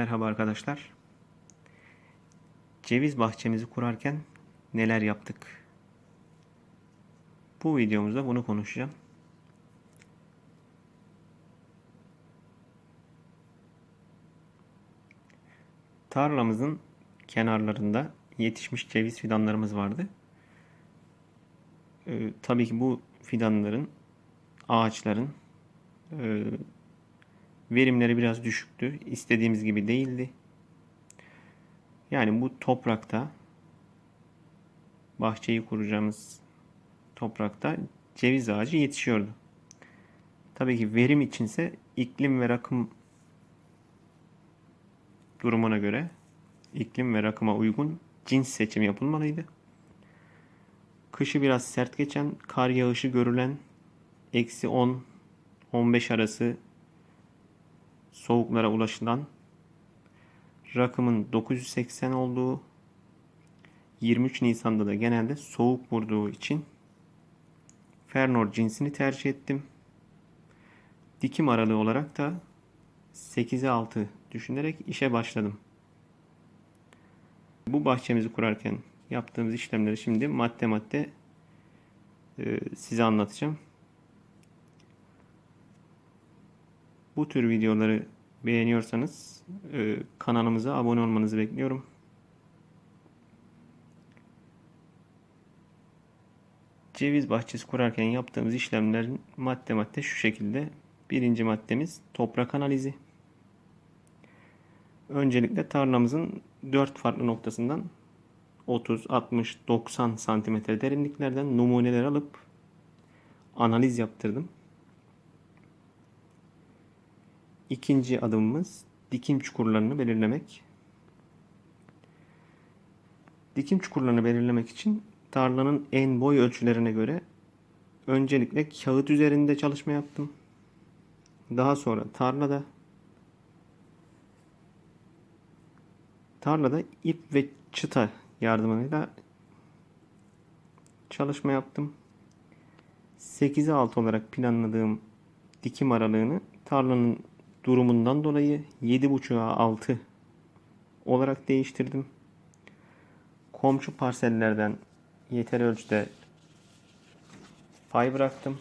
Merhaba arkadaşlar. Ceviz bahçemizi kurarken neler yaptık? Bu videomuzda bunu konuşacağım. Tarlamızın kenarlarında yetişmiş ceviz fidanlarımız vardı. Ee, tabii ki bu fidanların, ağaçların e, verimleri biraz düşüktü. İstediğimiz gibi değildi. Yani bu toprakta bahçeyi kuracağımız toprakta ceviz ağacı yetişiyordu. Tabii ki verim içinse iklim ve rakım durumuna göre iklim ve rakıma uygun cins seçimi yapılmalıydı. Kışı biraz sert geçen, kar yağışı görülen eksi 10-15 arası soğuklara ulaşılan rakımın 980 olduğu 23 Nisan'da da genelde soğuk vurduğu için Fernor cinsini tercih ettim. Dikim aralığı olarak da 8'e 6 düşünerek işe başladım. Bu bahçemizi kurarken yaptığımız işlemleri şimdi madde madde e, size anlatacağım. Bu tür videoları beğeniyorsanız e, kanalımıza abone olmanızı bekliyorum. Ceviz bahçesi kurarken yaptığımız işlemlerin madde madde şu şekilde. Birinci maddemiz toprak analizi. Öncelikle tarlamızın 4 farklı noktasından 30, 60, 90 santimetre derinliklerden numuneler alıp analiz yaptırdım. İkinci adımımız dikim çukurlarını belirlemek. Dikim çukurlarını belirlemek için tarlanın en boy ölçülerine göre öncelikle kağıt üzerinde çalışma yaptım. Daha sonra tarlada tarlada ip ve çıta yardımıyla çalışma yaptım. 8'e 6 olarak planladığım dikim aralığını tarlanın durumundan dolayı 7.5'a 6 olarak değiştirdim. Komşu parsellerden yeter ölçüde pay bıraktım.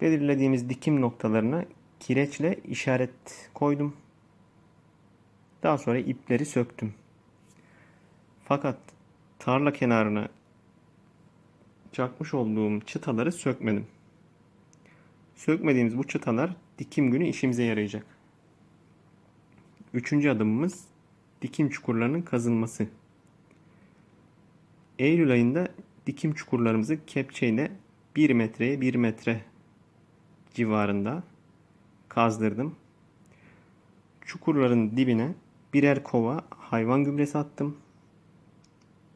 Belirlediğimiz dikim noktalarına kireçle işaret koydum. Daha sonra ipleri söktüm. Fakat tarla kenarına çakmış olduğum çıtaları sökmedim. Sökmediğimiz bu çıtalar dikim günü işimize yarayacak. Üçüncü adımımız dikim çukurlarının kazılması. Eylül ayında dikim çukurlarımızı kepçeyle 1 metreye 1 metre civarında kazdırdım. Çukurların dibine birer kova hayvan gübresi attım.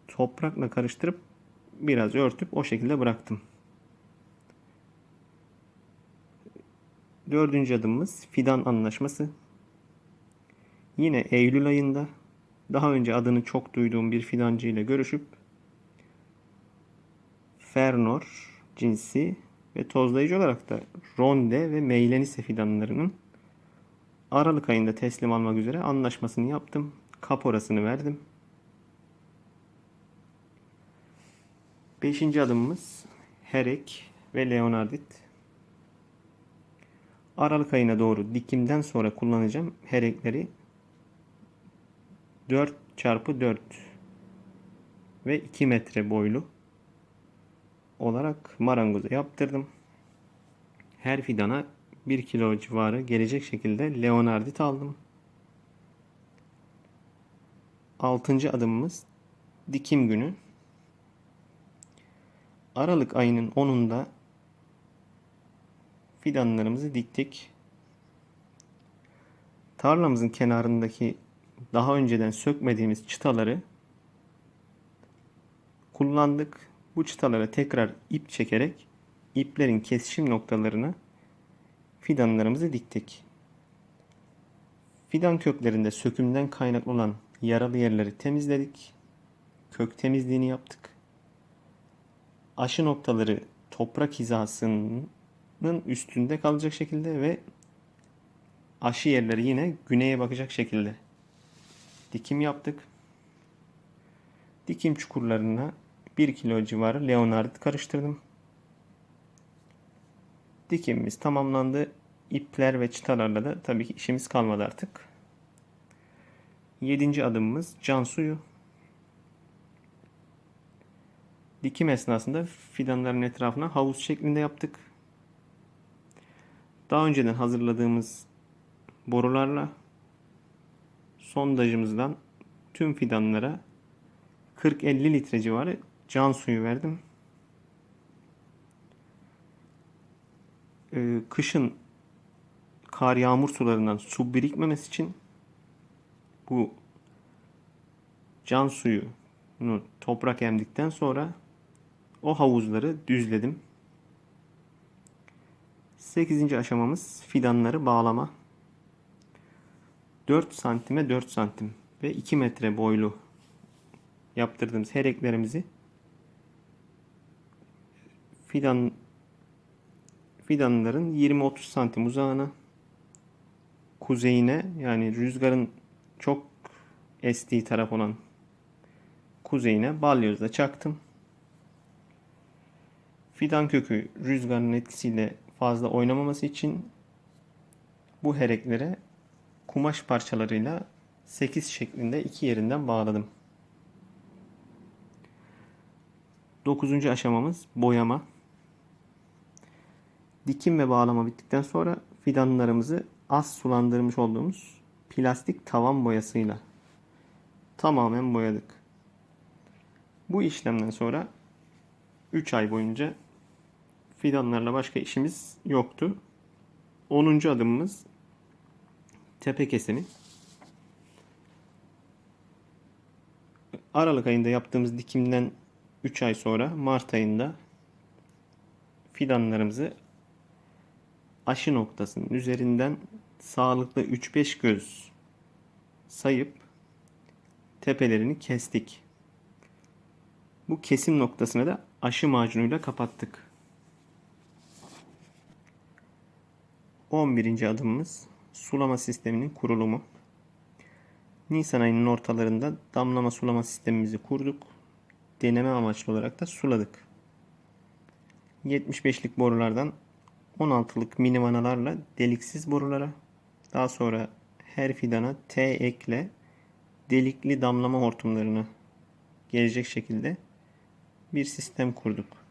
Toprakla karıştırıp biraz örtüp o şekilde bıraktım. Dördüncü adımımız fidan anlaşması. Yine Eylül ayında daha önce adını çok duyduğum bir fidancı ile görüşüp Fernor cinsi ve tozlayıcı olarak da Ronde ve Meylenise fidanlarının Aralık ayında teslim almak üzere anlaşmasını yaptım. Kaporasını verdim. Beşinci adımımız Herek ve Leonardit. Aralık ayına doğru dikimden sonra kullanacağım herekleri 4 çarpı 4 ve 2 metre boylu olarak marangoza yaptırdım. Her fidana 1 kilo civarı gelecek şekilde leonardit aldım. Altıncı adımımız dikim günü. Aralık ayının 10'unda fidanlarımızı diktik. Tarlamızın kenarındaki daha önceden sökmediğimiz çıtaları kullandık. Bu çıtalara tekrar ip çekerek iplerin kesişim noktalarına fidanlarımızı diktik. Fidan köklerinde sökümden kaynaklı olan yaralı yerleri temizledik. Kök temizliğini yaptık. Aşı noktaları toprak hizasının üstünde kalacak şekilde ve aşı yerleri yine güneye bakacak şekilde dikim yaptık. Dikim çukurlarına 1 kilo civarı leonardit karıştırdım. Dikimimiz tamamlandı. İpler ve çıtalarla da tabii ki işimiz kalmadı artık. Yedinci adımımız can suyu. Dikim esnasında fidanların etrafına havuz şeklinde yaptık. Daha önceden hazırladığımız borularla sondajımızdan tüm fidanlara 40-50 litre civarı can suyu verdim. Ee, kışın kar yağmur sularından su birikmemesi için bu can suyunu toprak emdikten sonra o havuzları düzledim. 8. aşamamız fidanları bağlama. 4 santime 4 santim ve 2 metre boylu yaptırdığımız her eklerimizi fidan fidanların 20-30 santim uzağına kuzeyine yani rüzgarın çok estiği taraf olan kuzeyine balyozla çaktım. Fidan kökü rüzgarın etkisiyle fazla oynamaması için bu hereklere kumaş parçalarıyla 8 şeklinde iki yerinden bağladım. 9. aşamamız boyama. Dikim ve bağlama bittikten sonra fidanlarımızı az sulandırmış olduğumuz plastik tavan boyasıyla tamamen boyadık. Bu işlemden sonra 3 ay boyunca fidanlarla başka işimiz yoktu. 10. adımımız tepe kesimi. Aralık ayında yaptığımız dikimden 3 ay sonra Mart ayında fidanlarımızı aşı noktasının üzerinden sağlıklı 3-5 göz sayıp tepelerini kestik. Bu kesim noktasını da aşı macunuyla kapattık. 11. adımımız sulama sisteminin kurulumu. Nisan ayının ortalarında damlama sulama sistemimizi kurduk. Deneme amaçlı olarak da suladık. 75'lik borulardan 16'lık mini vanalarla deliksiz borulara, daha sonra her fidana T ekle delikli damlama hortumlarını gelecek şekilde bir sistem kurduk.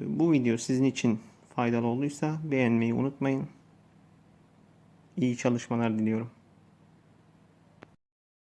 Bu video sizin için faydalı olduysa beğenmeyi unutmayın. İyi çalışmalar diliyorum.